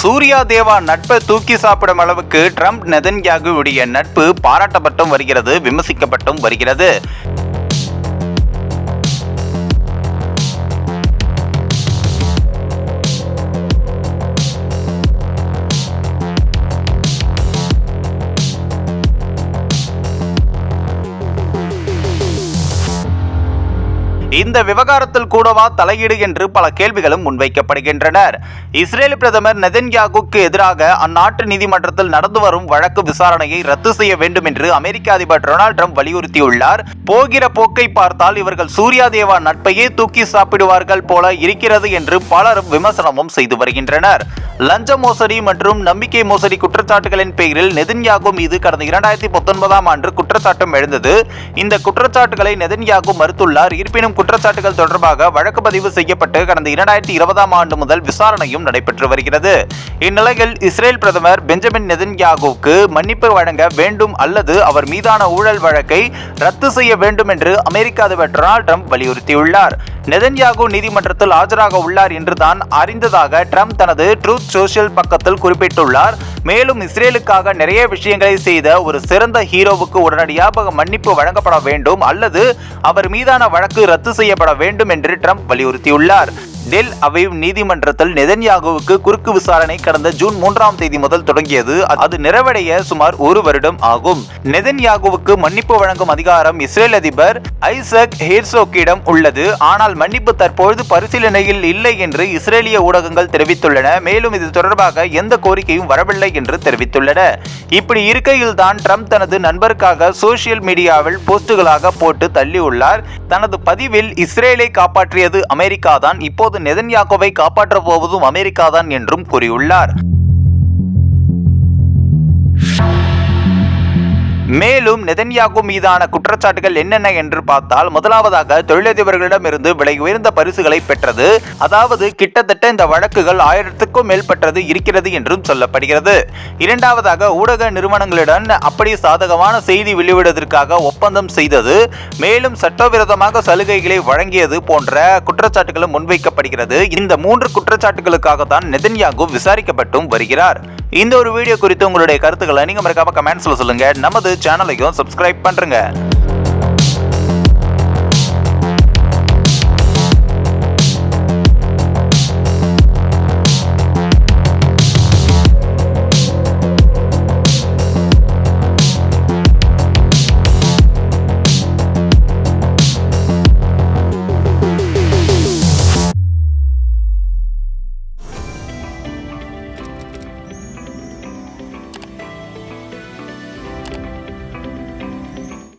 சூர்யா தேவா நட்பை தூக்கி சாப்பிடும் அளவுக்கு ட்ரம்ப் நெதன்யாகுவுடைய நட்பு பாராட்டப்பட்டும் வருகிறது விமர்சிக்கப்பட்டும் வருகிறது. இந்த விவகாரத்தில் கூடவா தலையீடு என்று பல கேள்விகளும் முன்வைக்கப்படுகின்றனர். இஸ்ரேல் பிரதமர் நெதன்யாகுக்கு எதிராக அந்நாட்டு நீதிமன்றத்தில் நடந்து வரும் வழக்கு விசாரணையை ரத்து செய்ய வேண்டும் என்று அமெரிக்க அதிபர் டொனால்ட் ட்ரம்ப் வலியுறுத்தியுள்ளார். போகிற போக்கை பார்த்தால் இவர்கள் சூர்யா தேவா நட்பையே தூக்கி சாப்பிடுவார்கள் போல இருக்கிறது என்று பலரும் விமர்சனமும் செய்து வருகின்றனர். லஞ்ச மோசடி மற்றும் நம்பிக்கை மோசடி குற்றச்சாட்டுகளின் பெயரில் நெதின்யாகு மீது கடந்த இரண்டாயிரத்தி பத்தொன்பதாம் ஆண்டு குற்றச்சாட்டும் எழுந்தது. இந்த குற்றச்சாட்டுகளை நெதின்யாகு மறுத்துள்ளார். இருப்பினும் குற்றச்சாட்டுகள் தொடர்பாக வழக்கு பதிவு செய்யப்பட்டு கடந்த இரண்டாயிரத்தி இருபதாம் ஆண்டு முதல் விசாரணையும் நடைபெற்று வருகிறது. இந்நிலையில் இஸ்ரேல் பிரதமர் பெஞ்சமின் நெதின்யாகுவுக்கு மன்னிப்பு வழங்க வேண்டும் அல்லது அவர் மீதான ஊழல் வழக்கை ரத்து செய்ய வேண்டும் என்று அமெரிக்க அதிபர் டொனால்ட் ட்ரம்ப் வலியுறுத்தியுள்ளார். நெதன்யாகு நீதிமன்றத்தில் ஆஜராக உள்ளார் என்றுதான் அறிந்ததாக ட்ரம்ப் தனது ட்ரூத் சோஷியல் பக்கத்தில் குறிப்பிட்டுள்ளார். மேலும் இஸ்ரேலுக்காக நிறைய விஷயங்களை செய்த ஒரு சிறந்த ஹீரோவுக்கு உடனடியாக மன்னிப்பு வழங்கப்பட வேண்டும் அல்லது அவர் மீதான வழக்கு ரத்து செய்யப்பட வேண்டும் என்று ட்ரம்ப் வலியுறுத்தியுள்ளார். டெல் அவைவ் நீதிமன்றத்தில் நெதன்யாகுவுக்கு குறுக்கு விசாரணை கடந்த ஜூன் மூன்றாம் தேதி முதல் தொடங்கியது. அது நிறைவடைய சுமார் ஒரு வருடம் ஆகும். நெதன்யாகுவுக்கு மன்னிப்பு வழங்கும் அதிகாரம் இஸ்ரேல் அதிபர் ஐசக் ஹேர்சோக்கிடம் உள்ளது. ஆனால் மன்னிப்பு தற்பொழுது பரிசீலனையில் இல்லை என்று இஸ்ரேலிய ஊடகங்கள் தெரிவித்துள்ளன. மேலும் இது தொடர்பாக எந்த கோரிக்கையும் வரவில்லை என்று தெரிவித்துள்ளன. இப்படி இருக்கையில் தான் ட்ரம்ப் தனது நண்பருக்காக சோசியல் மீடியாவில் போஸ்டுகளாக போட்டு தள்ளியுள்ளார். தனது பதிவில் இஸ்ரேலை காப்பாற்றியது அமெரிக்கா தான் இப்போது நெதன்யாகோவை காப்பாற்றப் போவதும் அமெரிக்கா தான் என்றும் கூறியுள்ளார். மேலும் நெதன்யாகு மீதான குற்றச்சாட்டுகள் என்னென்ன என்று பார்த்தால் முதலாவதாக தொழிலதிபர்களிடமிருந்து விலை உயர்ந்த பரிசுகளை பெற்றது. அதாவது கிட்டத்தட்ட இந்த வழக்குகள் ஆயிரத்து ஆயிரத்துக்கும் மேற்பட்டது இருக்கிறது என்றும் சொல்லப்படுகிறது. இரண்டாவதாக ஊடக நிறுவனங்களுடன் அப்படி சாதகமான செய்தி வெளிவிடுவதற்காக ஒப்பந்தம் செய்தது மேலும் சட்டவிரோதமாக சலுகைகளை வழங்கியது போன்ற குற்றச்சாட்டுகளும் முன்வைக்கப்படுகிறது. இந்த மூன்று குற்றச்சாட்டுகளுக்காக தான் நெதன்யாகு விசாரிக்கப்பட்டும் வருகிறார். இந்த ஒரு வீடியோ குறித்து உங்களுடைய கருத்துக்களை நீங்க மறக்காம கமெண்ட்ஸ்ல சொல்லுங்க. நமது சேனலையும் சப்ஸ்கிரைப் பண்றேங்க.